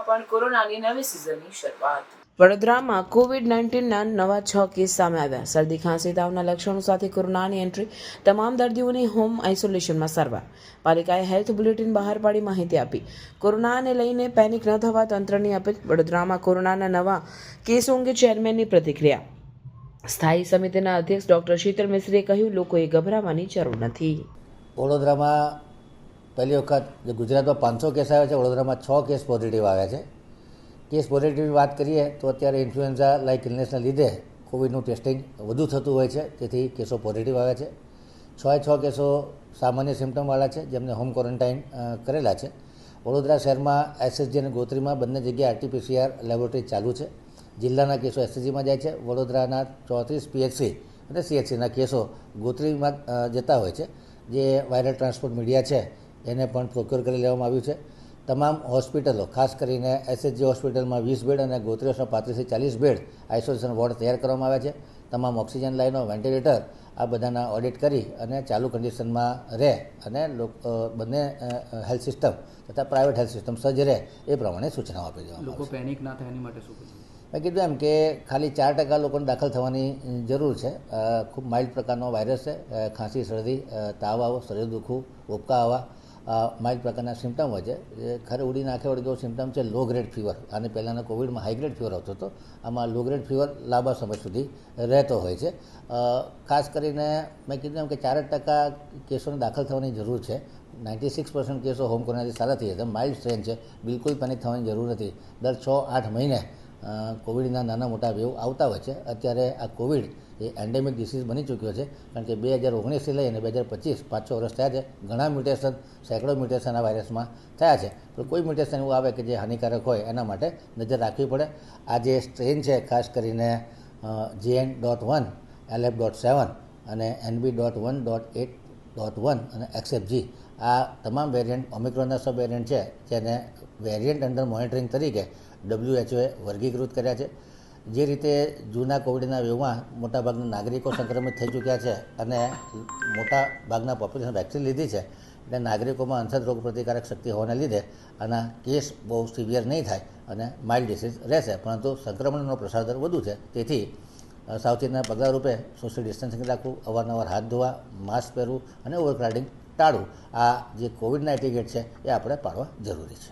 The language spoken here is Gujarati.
વડોદરામાં પણ કોરોનાની નવી સિઝનની શરૂઆત. વડોદરામાં કોવિડ નાઇન્ટીનના નવા છ કેસ સામે આવ્યા. શરદી ખાંસી તાવના લક્ષણો સાથે કોરોનાની એન્ટ્રી તમામ દર્દીઓની હોમ આઇસોલેશનમાં સારવાર. પાલિકાએ હેલ્થ બુલેટિન બહાર પાડી માહિતી આપી. કોરોનાને લઈને પેનિક ન થવા તંત્રની અપીલ. વડોદરામાં કોરોનાના નવા કેસો અંગે ચેરમેનની પ્રતિક્રિયા. સ્થાયી સમિતિના અધ્યક્ષ ડોક્ટર શીતલ મિશ્રીએ કહ્યું લોકોએ ગભરાવાની જરૂર નથી. વડોદરામાં પહેલી વખત જે ગુજરાતમાં પાંચસો કેસ આવ્યા છે, વડોદરામાં છ કેસ પોઝિટિવ આવ્યા છે. કેસ પોઝિટિવની વાત કરીએ તો અત્યારે ઇન્ફ્લુએન્ઝા લાઇક ઇલનેસના લીધે કોવિડનું ટેસ્ટિંગ વધુ થતું હોય છે તેથી કેસો પોઝિટિવ આવ્યા છે. છ એ છ કેસો સામાન્ય સિમ્ટમવાળા છે, જેમને હોમ ક્વોરન્ટાઇન કરેલા છે. વડોદરા શહેરમાં એસએસજી અને ગોત્રીમાં બંને જગ્યાએ આરટીપીસીઆર લેબોરેટરી ચાલુ છે. જિલ્લાના કેસો એસએસજીમાં જાય છે, વડોદરાના ચોત્રીસ પીએચસી અને સીએચસીના કેસો ગોત્રીમાં જતા હોય છે. જે વાયરલ ટ્રાન્સપોર્ટ મીડિયા છે એને પણ પ્રોક્યોર કરી લેવામાં આવ્યું છે. તમામ હોસ્પિટલો ખાસ કરીને એસએચજી હોસ્પિટલમાં વીસ બેડ અને ગોત્રીઓસના પાંત્રીસથી ચાલીસ બેડ આઇસોલેશન વોર્ડ તૈયાર કરવામાં આવ્યા છે. તમામ ઓક્સિજન લાઈનો વેન્ટિલેટર આ બધાના ઓડિટ કરી અને ચાલુ કન્ડિશનમાં રહે અને બંને હેલ્થ સિસ્ટમ તથા પ્રાઇવેટ હેલ્થ સિસ્ટમ સજ્જ રહે એ પ્રમાણે સૂચનાઓ આપી દેવામાં લોકો પેનિક ના થાય એની માટે શું મેં કીધું એમ કે ખાલી ચાર ટકા લોકોને દાખલ થવાની જરૂર છે. ખૂબ માઇલ્ડ પ્રકારનો વાયરસ છે. ખાંસી શરદી તાવ આવો શરીર દુખવું ઉપકા આવવા માઇલ્ડ પ્રકારના સિમ્ટમ હોય છે. જે ખરે ઉડી નાખે વળગેવો સિમ્ટમ છે લો ગ્રેડ ફીવર અને પહેલાંના કોવિડમાં હાઈ ગ્રેડ ફીવર આવતો હતો. આમાં લો ગ્રેડ ફીવર લાંબા સમય સુધી રહેતો હોય છે. ખાસ કરીને મેં કીધું એમ કે ચાર ટકા કેસોને દાખલ થવાની જરૂર છે. નાઇન્ટી સિક્સ પર્સન્ટ કેસો હોમ કોરોનાથી સારા થઈ જતા માઇલ્ડ સ્ટ્રેન છે. બિલકુલ પેનિક થવાની જરૂર નથી. દર છ આઠ મહિને કોવિડના નાના મોટા વેવ આવતા હોય છે. અત્યારે આ કોવિડ એ એન્ડેમિક ડિસીઝ બની ચૂક્યો છે. કારણ કે બે હજાર ઓગણીસથી લઈ અને બે હજાર પચીસ પાંચ છ વર્ષ થયા છે. ઘણા મ્યુટેશન, સેંકડો મ્યુટેશન આ વાયરસમાં થયા છે. પણ કોઈ મ્યુટેશન એવું આવે કે જે હાનિકારક હોય, એના માટે નજર રાખવી પડે. આ જે સ્ટ્રેન છે, ખાસ કરીને JN dot one LF dot seven અને NB dot one dot eight dot one અને એક્સએફજી આ તમામ વેરિયન્ટ ઓમિક્રોનના સબ વેરિયન્ટ છે, જેને વેરિયન્ટ અંડર મોનિટરિંગ તરીકે ડબ્લ્યુએચઓએ વર્ગીકૃત કર્યા છે. જે રીતે જૂના કોવિડના વેવમાં મોટાભાગના નાગરિકો સંક્રમિત થઈ ચૂક્યા છે અને મોટા ભાગના પોપ્યુલેશન વેક્સિન લીધી છે, એટલે નાગરિકોમાં અંસદ રોગ પ્રતિકારક શક્તિ હોવાને લીધે આના કેસ બહુ સિવિયર નહીં થાય અને માઇલ્ડ ડિસીઝ રહેશે. પરંતુ સંક્રમણનો પ્રસાર દર વધુ છે. તેથી સાવચેતીના પગલારૂપે સોશિયલ ડિસ્ટન્સિંગ રાખવું, અવારનવાર હાથ ધોવા માસ્ક પહેરવું અને ઓવરક્રાઉડિંગ ટાળવું આ જે કોવિડના એટીકેટ છે એ આપણે પાડવા જરૂરી છે.